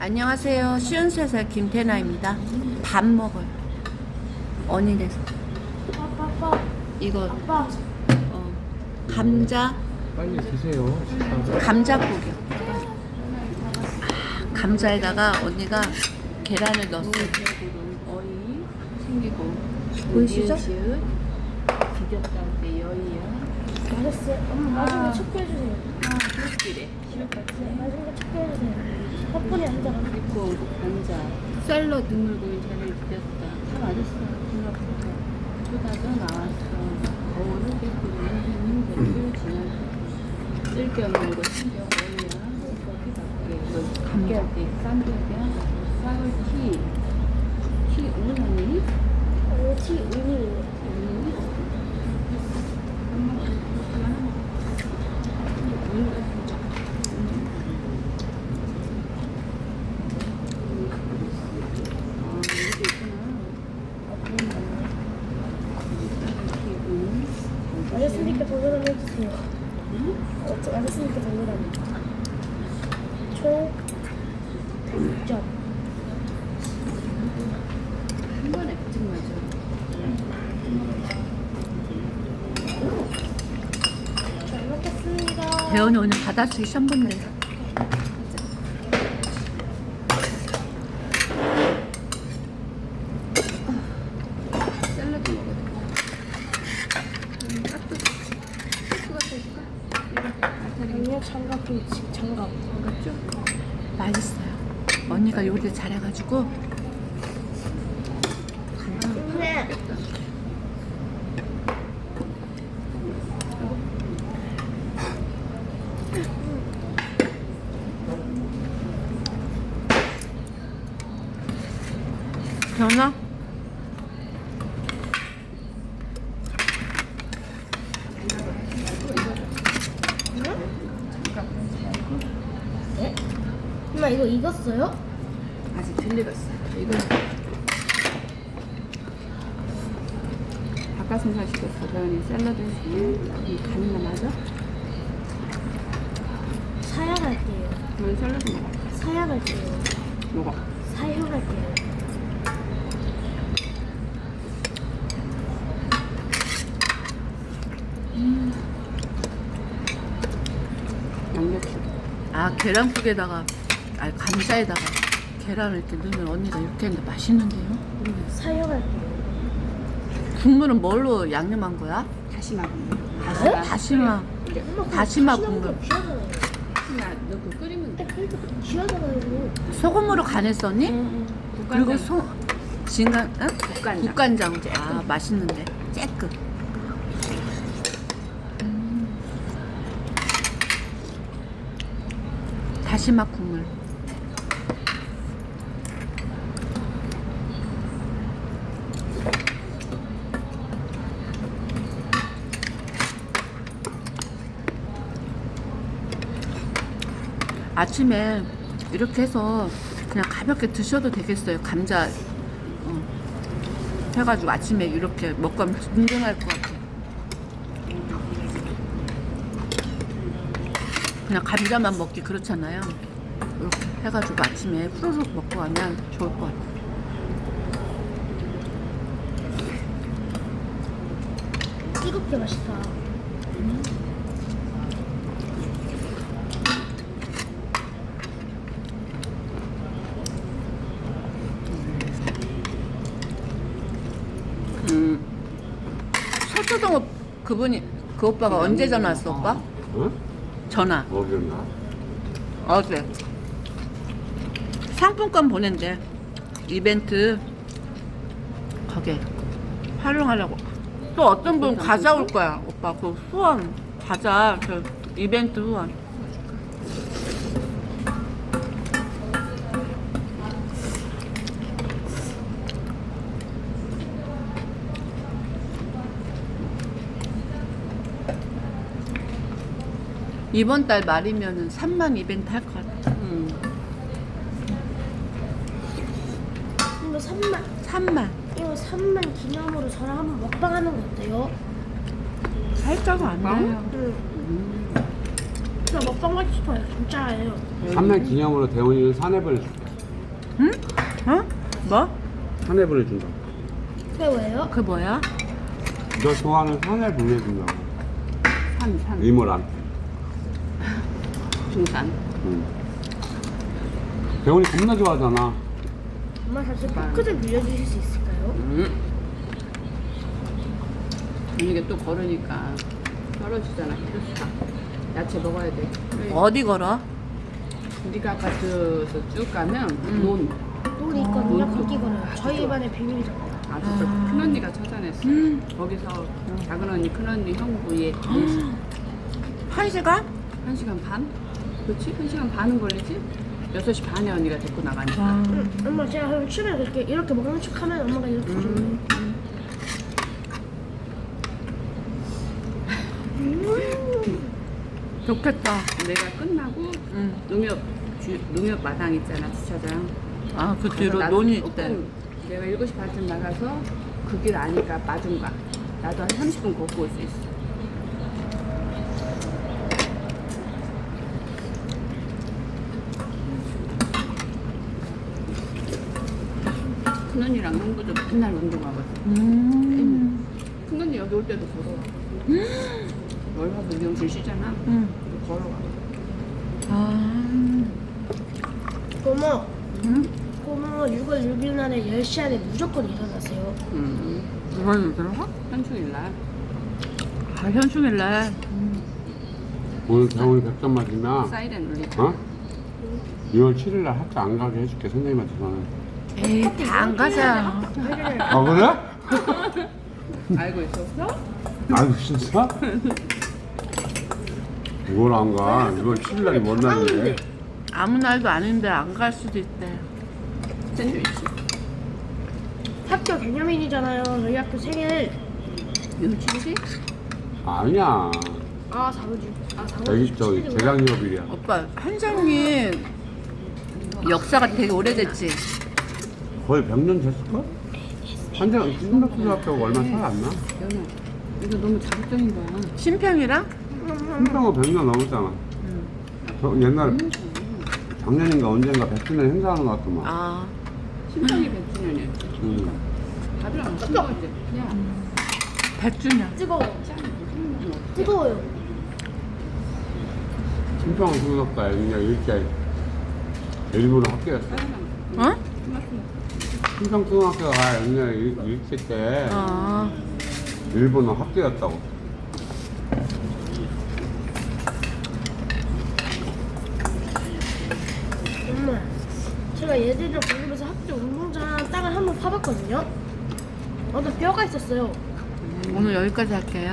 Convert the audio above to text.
안녕하세요. 쉬운 세살 김태나입니다. 밥 먹어요. 언니네서 아빠, 아빠, 이거 아빠. 어, 감자 빨리 드세요. 감자국이요. 아, 감자에다가 언니가 계란을 넣었어요. 어이 챙기고 보이시죠? 때 여의야 알았어요. 엄마 마지막에 체크해주세요. 아 네, 체크해주세요. 덕분에 앉아가지고. 그리고 감자 샐러드. 눈물고기 잘을 디뎠다 다 맞았어 생각보다 보다도 나왔어 깨끗이 선생님 별을 지나서 쓸겸으로 챙겨 어이야 거기 밖에 감기 할때 쌈들이야 쌀을 티. 티 오늘 언니? 어, 티 운이에요. 알았으니까 동그라미 해주세요. 어, 저 알았으니까 동그라미. 총 100점. 한 번에 붙은 거죠. 잘 먹겠습니다. 대현이 오늘 받아쓰기 시험 본대. 샐러드 먹어도 돼. 음, 깍두 소스가 될까? 아니요, 장갑 김치, 장갑. 반갑죠? 맛있어요. 언니가 요리 잘해가지고 네. 네? 엄마 이거 익었어요? 익었어요. 이거 닭가슴살 시켰어. 그러니 샐러드 이 간이나 맞아? 사양할게요. 그러면 샐러드 먹어. 사양할게요. 먹어. 사용할게요. 양배추. 아 계란국에다가 아 감자에다가 계란을 이렇게 넣으면 언니가 이렇게 했는데 맛있는데요? 사용할게요. 국물은 뭘로 양념한 거야? 다시마 국물. 네? 다시마 다시마 다시마 국물. 귀하잖아요. 다시마 넣고 끓이면 돼. 그러니까 귀하잖아요. 이거. 소금으로 간했었니? 응, 그리고 소 진간 응? 국간장. 국간장 아 맛있는데 쬐끔 다시마 국물 아침에 이렇게 해서 그냥 가볍게 드셔도 되겠어요. 감자 어, 해가지고 아침에 이렇게 먹고 하면 든든할 것 같아요. 그냥 감자만 먹기 그렇잖아요. 이렇게 해가지고 아침에 후루룩 먹고 가면 좋을 것 같아요. 뜨겁게 맛있다. 음, 서초동 그분이 그 오빠가 언제 전화 왔어 오빠? 응? 전화. 먹였나? 어제 상품권 보낸대. 이벤트. 거기에 활용하려고. 또 어떤 분 과자 올 거야. 오빠 그 후원 과자 그 이벤트 후원 이번 달 말이면은 3만 이벤트 할 것 같아. 응. 이거 3만, 3만. 이거 3만 기념으로 저랑 한번 먹방 하는 거 어때요? 살짝 안 나요. 응. 음. 저 먹방 하고 싶어요. 진짜예요. 3년 기념으로 대원이는 산에 보내줄게. 응? 어? 뭐? 산에 보내준다. 그게 왜요? 그게 뭐야? 너 좋아하는 산에 보내준다고. 산, 산. 이모랑. 중산. 응. 대원이 겁나 좋아하잖아. 엄마 사실 포크 좀 빌려주실 수 있을까요? 음. 이게 또 걸으니까 떨어지잖아. 필요수가. 야채 먹어야 돼. 그래. 어디 걸어? 우리가 아까 저서 쭉 가면 음. 논. 돈이 있거든요. 음. 거기 걸어요. 저희 반의 비밀이잖아요. 아주 큰 언니가 찾아냈어. 음. 거기서 작은 언니, 큰 언니, 형부의 한 시간? 한 시간 반? 그렇지? 한 시간 반은 걸리지? 6시 반에 언니가 데리고 나가니까. 아, 응, 엄마 제가 그럼 춤을 그렇게 이렇게 먹는 척 하면 엄마가 이렇게 주는 음. 좋겠다. 내가 끝나고 응. 농협 주, 농협 마당 있잖아 주차장. 아, 그 뒤로 나도 논이 조금 있대. 내가 7시 반쯤 나가서 그 길 아니까 마중 가. 나도 한 30분 걷고 올 수 있어. 큰 언니랑 형부도 맨날 운동하거든. 음. 큰 언니 여기 올 때도 걸어와. 월화도 미용실 쉬잖아. 응. 걸어와. 아. 고모, 응? 고모 6월 6일 날에 10시 안에 무조건 일어나세요. 음. 이걸 들어? 현충일 날. 아, 현충일날. 오늘 대원이 100점 맞으면, 사이렌 울리고. 어? 2월 7일 날 학교 안 가게 해줄게, 선생님한테 저는. 에이, 다 안 가자. 아, 그래? 알고 있었어? 아유, 진짜? 뭘안 가? 2월 7일 날이 뭔 날인데? 아무 날도 아닌데 안 갈 수도 있대. 샌드위치. 학교 개념일이잖아요. 저희 학교 생일. 며칠이지? 아니야. 아, 4월지. 아, 4월. 여기 저기 재작년일이야. 오빠, 한정이 역사가 되게 오래됐지? 거의 100년 됐을걸? 한정 신박초등학교가 얼마 차이 안 나? 연아. 이거 너무 자극적인 거야. 신평이랑? 신평은 100년 넘었잖아. 저 옛날에 작년인가 언젠가 100주년 행사하는 것 같더만. 아, 심장이 100주년이었지. 응. 다들 안쓴 거지. 야, 100주년. 뜨거워. 뜨거워요. 신평 중학교가 그냥 일제 일본어 학교였어. 어? 옛날에 일- 일제 때 아, 일본어 학교였다고. 엄마, 제가 얘들이랑 보면서 학교 운동장 땅을 한번 파봤거든요. 어떤 뼈가 있었어요. 오늘 여기까지 할게요.